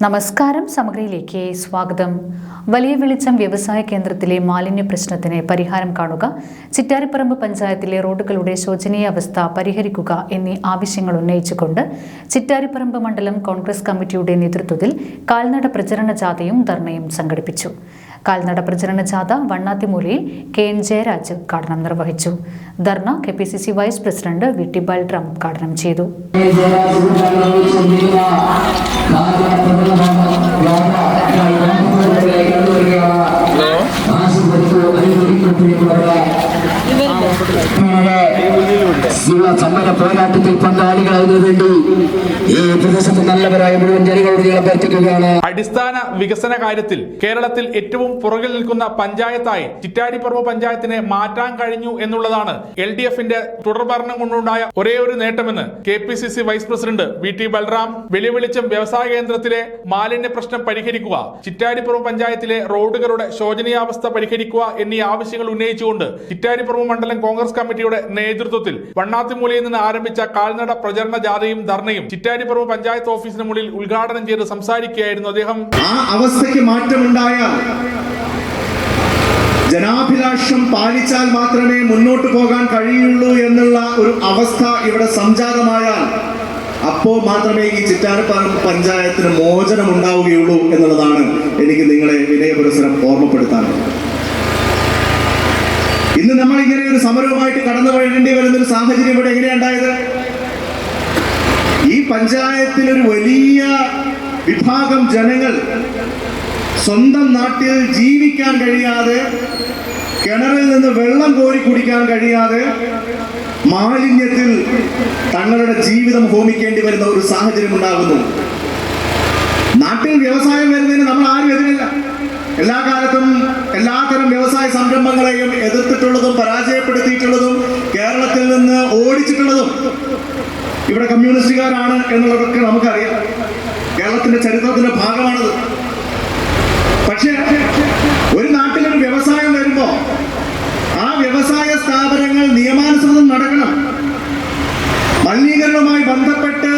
നമസ്കാരം സമഗ്രയിലേക്ക് സ്വാഗതം. വലിയ വെളിച്ചം വ്യവസായ കേന്ദ്രത്തിലെ മാലിന്യ പ്രശ്നത്തിന് പരിഹാരം കാണുക ചിറ്റാരിപ്പറമ്പ് പഞ്ചായത്തിലെ റോഡുകളുടെ ശോചനീയ അവസ്ഥ പരിഹരിക്കുക എന്നീ ആവശ്യങ്ങൾ ഉന്നയിച്ചുകൊണ്ട് ചിറ്റാരിപ്പറമ്പ് മണ്ഡലം കോൺഗ്രസ് കമ്മിറ്റിയുടെ നേതൃത്വത്തിൽ കാൽനട പ്രചരണ ജാഥയും ധർണയും സംഘടിപ്പിച്ചു. കാൽനട പ്രചരണ ജാഥ വണ്ണാത്തിമൂലയിൽ കെ. എൻ. ജയരാജ് ഉദ്ഘാടനം നിർവഹിച്ചു. Dharna K. P. C. C. Vice president V. T. Balram ഉദ്ഘാടനം ചെയ്തു. Yeah. സമര പോരാട്ടത്തിൽ പങ്കാളികളായതിനു വേണ്ടി ഈ പ്രദേശത്ത് നല്ലവരായ മുഴുവൻ ജനങ്ങളോട് അഭ്യർത്ഥിക്കുകയാണ്. അടിസ്ഥാന വികസന കാര്യത്തിൽ കേരളത്തിൽ ഏറ്റവും പുറകിൽ നിൽക്കുന്ന പഞ്ചായത്തായി ചിറ്റാരിപ്പറമ്പ് പഞ്ചായത്തിനെ മാറ്റാൻ കഴിഞ്ഞു എന്നുള്ളതാണ് എൽ ഡി എഫിന്റെ തുടർഭരണം കൊണ്ടുണ്ടായ ഒരേ ഒരു നേട്ടമെന്ന് K P C C vice president V T Balram വെളിവെളിച്ചം വ്യവസായ കേന്ദ്രത്തിലെ മാലിന്യ പ്രശ്നം പരിഹരിക്കുക ചിറ്റാരിപ്പുറം പഞ്ചായത്തിലെ റോഡുകളുടെ ശോചനീയാവസ്ഥ പരിഹരിക്കുക എന്നീ ആവശ്യങ്ങൾ ഉന്നയിച്ചുകൊണ്ട് ചിറ്റാരിപ്പുറം മണ്ഡലം കോൺഗ്രസ് കമ്മിറ്റിയുടെ നേതൃത്വത്തിൽ വണ്ണാത്തിമൂലയിൽ നിന്ന് ആരംഭിച്ച കാൽനട പ്രചരണ ജാഥയും ധർണയും ചിറ്റാരിപ്പുറം പഞ്ചായത്ത് ഓഫീസിന് മുന്നിൽ ഉദ്ഘാടനം ചെയ്ത് സംസാരിക്കുകയായിരുന്നു അദ്ദേഹം. ആ അവസ്ഥയ്ക്ക് മാറ്റമുണ്ടായ ജനാഭിലാഷം പാലിച്ചാൽ മാത്രമേ മുന്നോട്ട് പോകാൻ കഴിയുള്ളൂ എന്നുള്ള ഒരു അവസ്ഥ ഇവിടെ സംജാതമായാൽ അപ്പോൾ മാത്രമേ ഈ ചിറ്റാരപ്പറമ്പ് പഞ്ചായത്തിന് മോചനം ഉണ്ടാവുകയുള്ളൂ എന്നുള്ളതാണ് എനിക്ക് നിങ്ങളെ വിനയപുരസരം ഓർമ്മപ്പെടുത്താനുള്ളത് ഒരു സമരവുമായിട്ട് കടന്നു പോകേണ്ടി വരുന്ന ഒരു സാഹചര്യം ഇവിടെ എങ്ങനെയുണ്ടായത് ഈ പഞ്ചായത്തിൽ ഒരു വലിയ വിഭാഗം ജനങ്ങൾ സ്വന്തം നാട്ടിൽ ജീവിക്കാൻ കഴിയാതെ കിണറിൽ നിന്ന് വെള്ളം കോരി കുടിക്കാൻ കഴിയാതെ മാലിന്യത്തിൽ തങ്ങളുടെ ജീവിതം ഹോമിക്കേണ്ടി വരുന്ന ഒരു സാഹചര്യം ഉണ്ടാകുന്നു. നാട്ടിൽ വ്യവസായം വരുന്നതിന് നമ്മൾ ആരും എതിരില്ല. എല്ലാ കാലത്തും എല്ലാത്തരം വ്യവസായ സംരംഭങ്ങളെയും എതിർത്തിട്ടുള്ളതും പരാജയപ്പെടുത്തിയിട്ടുള്ളതും കേരളത്തിൽ നിന്ന് ഓടിച്ചിട്ടുള്ളതും ഇവിടെ കമ്മ്യൂണിസ്റ്റുകാരാണ് എന്നുള്ളതൊക്കെ നമുക്കറിയാം. കേരളത്തിന്റെ ചരിത്രത്തിന്റെ ഭാഗമാണത്. പക്ഷേ ഒരു നാട്ടിലൊരു വ്യവസായം വരുമ്പോ ആ വ്യവസായ സ്ഥാപനങ്ങൾ നിയമാനുസൃതം നടക്കണം. മലിനീകരണവുമായി ബന്ധപ്പെട്ട്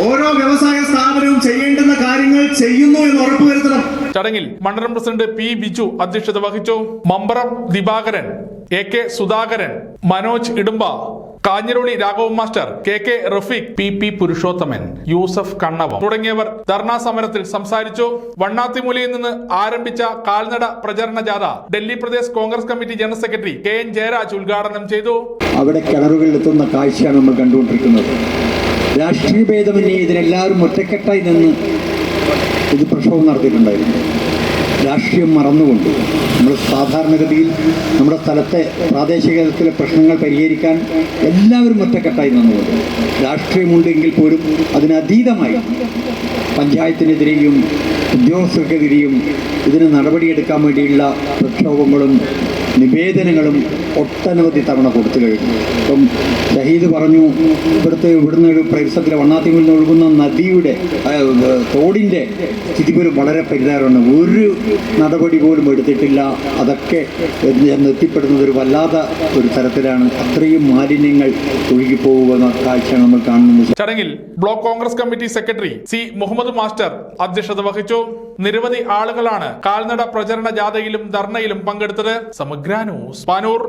ഓരോ വ്യവസായ സ്ഥാപനവും ചെയ്യേണ്ടുന്ന കാര്യങ്ങൾ ചെയ്യുന്നു എന്ന് ഉറപ്പുവരുത്തണം. ചടങ്ങിൽ മണ്ഡലം പ്രസിഡന്റ് പി ബിജു അധ്യക്ഷത വഹിച്ചു. Mambaram Divakaran A K Sudhakaran Manoj Idumba Kanhiroli Raghavan master K K Rafeeq P P Purushothaman Yusuf Kannavam തുടങ്ങിയവർ ധർണാ സമരത്തിൽ സംസാരിച്ചു. വണ്ണാത്തിമൂലയിൽ നിന്ന് ആരംഭിച്ച കാൽനട പ്രചരണ ജാഥ Delhi Pradesh Congress committee general secretary K N Jayaraj ഉദ്ഘാടനം ചെയ്തു. അവിടെ കിണറുകളിലെത്തുന്ന കാഴ്ചയാണ് നമ്മൾ കണ്ടുകൊണ്ടിരിക്കുന്നത്. രാഷ്ട്രീയ ഭേദമന്യേ ഇതിനെല്ലാവരും ഒറ്റക്കെട്ടായി നിന്ന് ഇത് പ്രക്ഷോഭം നടത്തിയിട്ടുണ്ടായിരുന്നു. രാഷ്ട്രീയം മറന്നുകൊണ്ട് നമ്മൾ സാധാരണഗതിയിൽ നമ്മുടെ സ്ഥലത്തെ പ്രാദേശിക തലത്തിലെ പ്രശ്നങ്ങൾ പരിഹരിക്കാൻ എല്ലാവരും ഒറ്റക്കെട്ടായി നിന്നുകൊണ്ട് രാഷ്ട്രീയമുണ്ടെങ്കിൽ പോലും അതിനതീതമായി പഞ്ചായത്തിനെതിരെയും ഉദ്യോഗസ്ഥർക്കെതിരെയും ഇതിന് നടപടിയെടുക്കാൻ വേണ്ടിയുള്ള പ്രക്ഷോഭങ്ങളും നിവേദനങ്ങളും ഒട്ടനവധി തവണ കൊടുത്തു കഴിഞ്ഞു. ഇപ്പം ഷഹീദ് പറഞ്ഞു ഇവിടുത്തെ ഇവിടുന്ന് ഒരു പ്രദേശത്തിലെ വണ്ണാത്തിമിൽ നിന്ന് ഒഴുകുന്ന നദിയുടെ തോടിന്റെ സ്ഥിതി പോലും വളരെ പരിതാരമാണ് ഒരു നടപടി പോലും എടുത്തിട്ടില്ല. അതൊക്കെ എത്തിപ്പെടുന്നത് ഒരു വല്ലാത്ത ഒരു തരത്തിലാണ്. അത്രയും മാലിന്യങ്ങൾ ഒഴുകിപ്പോകുന്ന കാഴ്ച നമ്മൾ കാണുന്നത്. ചടങ്ങിൽ block Congress committee secretary C Muhammad master അധ്യക്ഷത വഹിച്ചു. നിരവധി ആളുകളാണ് കാൽനട പ്രചരണ ജാഥയിലും ധർണയിലും പങ്കെടുത്തത്. സമഗ്ര ന്യൂസ് പാനൂർ